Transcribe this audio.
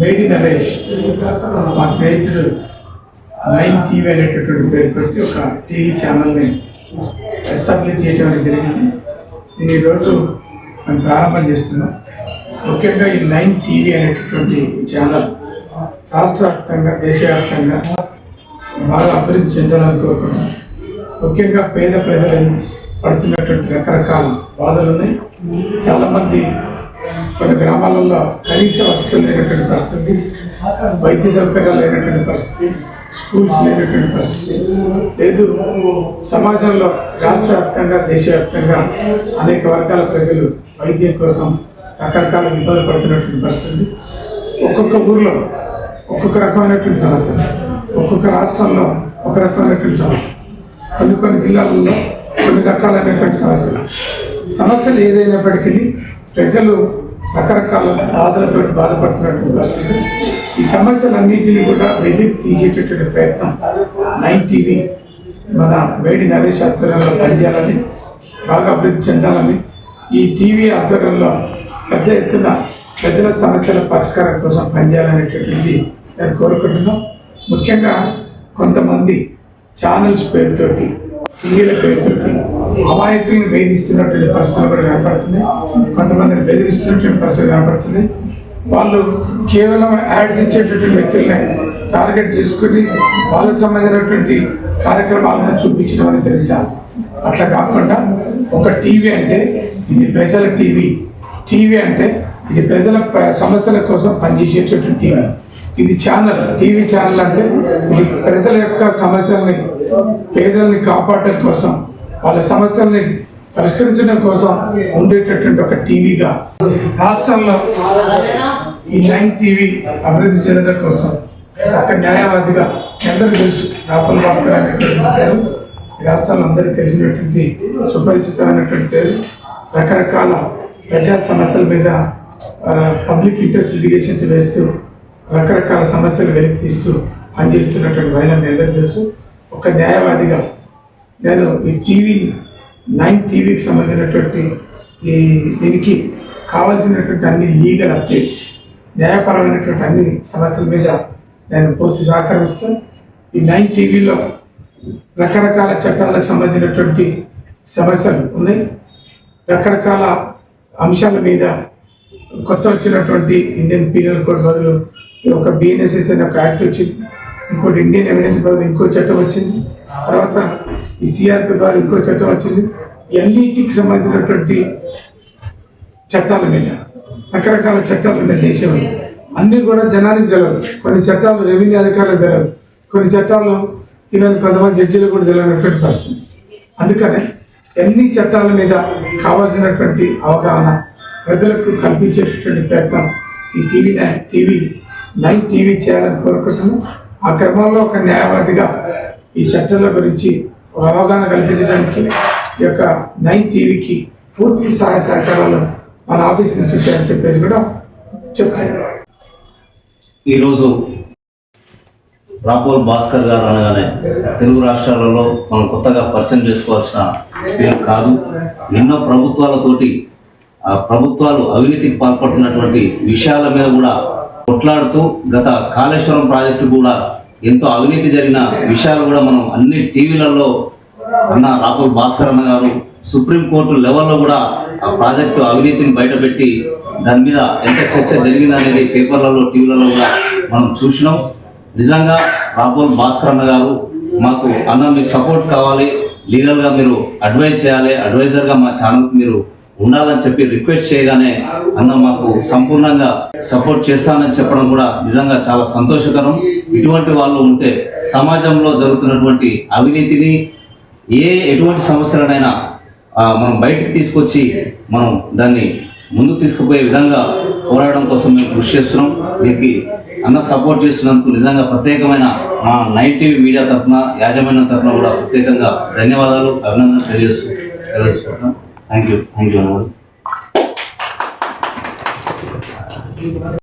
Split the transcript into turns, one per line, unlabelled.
మేడి నరేష్ మా స్నేహితుడు నైన్ టీవీ అనేటటువంటి పేరు పెట్టి ఒక టీవీ ఛానల్ని ఎస్టాబ్లిష్ చేయడం అనేది జరిగింది. నేను ఈరోజు మేము ప్రారంభం చేస్తున్నాం. ముఖ్యంగా ఈ నైన్ టీవీ అనేటటువంటి ఛానల్ రాష్ట్ర వ్యాప్తంగా దేశవ్యాప్తంగా బాగా అభివృద్ధి చెందాలని కోరుకున్నాం ముఖ్యంగా పేద ప్రజలను పడుతున్నటువంటి రకరకాల బాధలు ఉన్నాయి. చాలామంది కొన్ని గ్రామాలలో కనీస వసతులు లేనటువంటి పరిస్థితి వైద్య సౌకర్యాలు లేనటువంటి పరిస్థితి స్కూల్స్ లేనటువంటి పరిస్థితి. లేదు సమాజంలో రాష్ట్ర వ్యాప్తంగా దేశవ్యాప్తంగా అనేక వర్గాల ప్రజలు వైద్యం కోసం రకరకాల ఇబ్బందులు పడుతున్నటువంటి పరిస్థితి. ఒక్కొక్క ఊర్లో ఒక్కొక్క రకమైనటువంటి సమస్యలు ఒక్కొక్క రాష్ట్రంలో ఒక రకమైనటువంటి సమస్య. కొన్ని కొన్ని జిల్లాలలో కొన్ని రకాలైనటువంటి సమస్యలు. సమస్యలు ఏదైనప్పటికీ ప్రజలు రకరకాల బాధలతో బాధపడుతున్నటువంటి పరిస్థితి. ఈ సమస్యలన్నింటినీ కూడా వెలికి తీసేటటువంటి ప్రయత్నం నైన్ టీవీ మన వేడి నరేష్ ఆధ్వర్యంలో పనిచేయాలని బాగా అభివృద్ధి చెందాలని ఈ టీవీ ఆధ్వర్యంలో పెద్ద ఎత్తున ప్రజల సమస్యల పరిష్కారం కోసం పనిచేయాలనేటటువంటి నేను కోరుకుంటున్నాం. ముఖ్యంగా కొంతమంది ఛానల్స్ పేరుతోటి టీవీల పేరుతోటి అమాయకుని వేధిస్తున్నటువంటి పరిస్థితులు కూడా కనపడుతున్నాయి. కొంతమందిని బెదిరిస్తున్నటువంటి పరిస్థితులు కనపడుతున్నాయి. వాళ్ళు కేవలం యాడ్స్ ఇచ్చేటటువంటి వ్యక్తులనే టార్గెట్ చేసుకుని వాళ్ళకు సంబంధించినటువంటి కార్యక్రమాలను చూపించడం అనేది జరుగుతారు అట్లా కాకుండా ఒక టీవీ అంటే ఇది ప్రజల టీవీ. టీవీ అంటే ఇది ప్రజల సమస్యల కోసం పనిచేసేటటువంటి టీవీ. ఇది ఛానల్ టీవీ ఛానల్ అంటే ఇది ప్రజల యొక్క సమస్యల్ని పేదల్ని కాపాడటం కోసం వాళ్ళ సమస్యల్ని పరిష్కరించడం కోసం ఉండేటటువంటి ఒక టీవీగా రాష్ట్రంలో ఈ నైన్ టీవీ అభివృద్ధి చెందడం కోసం ఒక న్యాయవాదిగా అందరికీ తెలుసు? రాపుల్ భాస్కర్ అనేటువంటి పేరు. ఈ రాష్ట్రంలో అందరికీ తెలిసినటువంటి సుపరిచితమైనటువంటి పేరు. రకరకాల ప్రజా సమస్యల మీద పబ్లిక్ ఇంట్రెస్ట్ లిటిగేషన్స్ వేస్తూ రకరకాల సమస్యలు వెలికి తీస్తూ పనిచేస్తున్నటువంటి వైనం మీ అందరికీ తెలుసు. ఒక న్యాయవాదిగా నేను ఈ టీవీ నైన్ టీవీకి సంబంధించినటువంటి ఈ దీనికి కావాల్సినటువంటి అన్ని లీగల్ అప్డేట్స్ న్యాయపరమైనటువంటి అన్ని సమస్యల మీద నేను పూర్తి సహకరిస్తాను. ఈ నైన్ టీవీలో రకరకాల చట్టాలకు సంబంధించినటువంటి సమస్యలు ఉన్నాయి. రకరకాల అంశాల మీద కొత్త వచ్చినటువంటి ఇండియన్ పీరియల్ కోడ్ బదులు ఒక బిఎన్ఎస్ఎస్ అనే ఒక యాక్ట్ వచ్చింది. ఇంకోటి ఇండియన్ ఎవిడెన్స్ బదులు ఇంకో చట్టం వచ్చింది. తర్వాత ఈ సిఆర్పి ద్వారా ఇంకో చట్టం వచ్చింది. ఎన్ఈటికి సంబంధించినటువంటి చట్టాల మీద రకరకాల చట్టాలు ఉన్నాయి దేశంలో. అన్నీ కూడా జనానికి తెలియదు కొన్ని చట్టాలు రెవెన్యూ అధికారులకు తెలియదు కొన్ని చట్టాలు ఈవెన్ కొంతమంది జడ్జీలు కూడా తెలియనటువంటి పరిస్థితి. అందుకనే ఎన్ని చట్టాల మీద కావాల్సినటువంటి అవగాహన ప్రజలకు కల్పించేటటువంటి ప్రయత్నం ఈ టీవీ టీవీ నైన్ టీవీ చేయాలని కోరుకుంటున్నాను ఆ క్రమంలో ఒక న్యాయవాదిగా ఈ చట్టాల గురించి ఒక అవగాహన కల్పించడానికి ఈ యొక్క నైన్ టీవీకి పూర్తి సహాయ సహకారాలు మన ఆఫీస్ నుంచి అని చెప్పేసి కూడా చెప్తాను.
ఈరోజు రాపోల్ భాస్కర్ గారు అనగానే తెలుగు రాష్ట్రాలలో మనం కొత్తగా పరిచయం చేసుకోవాల్సిన పేరు కాదు. ఎన్నో ప్రభుత్వాలతోటి ఆ ప్రభుత్వాలు అవినీతికి పాల్పడుతున్నటువంటి విషయాల మీద కూడా కొట్లాడుతూ గత కాళేశ్వరం ప్రాజెక్టు కూడా ఎంతో అవినీతి జరిగిన విషయాలు కూడా మనం అన్ని టీవీలలో అన్న రాహుల్ భాస్కర్ అన్న గారు సుప్రీంకోర్టు లెవెల్లో కూడా ఆ ప్రాజెక్టు అవినీతిని బయటపెట్టి దాని మీద ఎంత చర్చ జరిగిందనేది పేపర్లలో టీవీలలో కూడా మనం చూసినాం. నిజంగా రాహుల్ భాస్కర్ అన్న గారు మాకు అన్న మీ సపోర్ట్ కావాలి లీగల్గా మీరు అడ్వైజ్ చేయాలి అడ్వైజర్గా మా ఛానల్కి మీరు ఉండాలని చెప్పి రిక్వెస్ట్ చేయగానే అన్న మాకు సంపూర్ణంగా సపోర్ట్ చేస్తానని చెప్పడం కూడా నిజంగా చాలా సంతోషకరం. ఇటువంటి వాళ్ళు ఉంటే సమాజంలో జరుగుతున్నటువంటి అవినీతిని ఏ ఎటువంటి సమస్యలనైనా మనం బయటికి తీసుకొచ్చి మనం దాన్ని ముందుకు తీసుకుపోయే విధంగా పోరాడడం కోసం మేము కృషి చేస్తున్నాం. దీనికి అన్న సపోర్ట్ చేస్తున్నందుకు నిజంగా ప్రత్యేకమైన మా నైట్ టీవీ మీడియా తరఫున యాజమాన్యం తరఫున కూడా ప్రత్యేకంగా ధన్యవాదాలు అభినందన తెలియజేస్తూ తెలియజేసుకుంటున్నాం. థ్యాంక్ యూ థ్యాంక్ యూ అన్న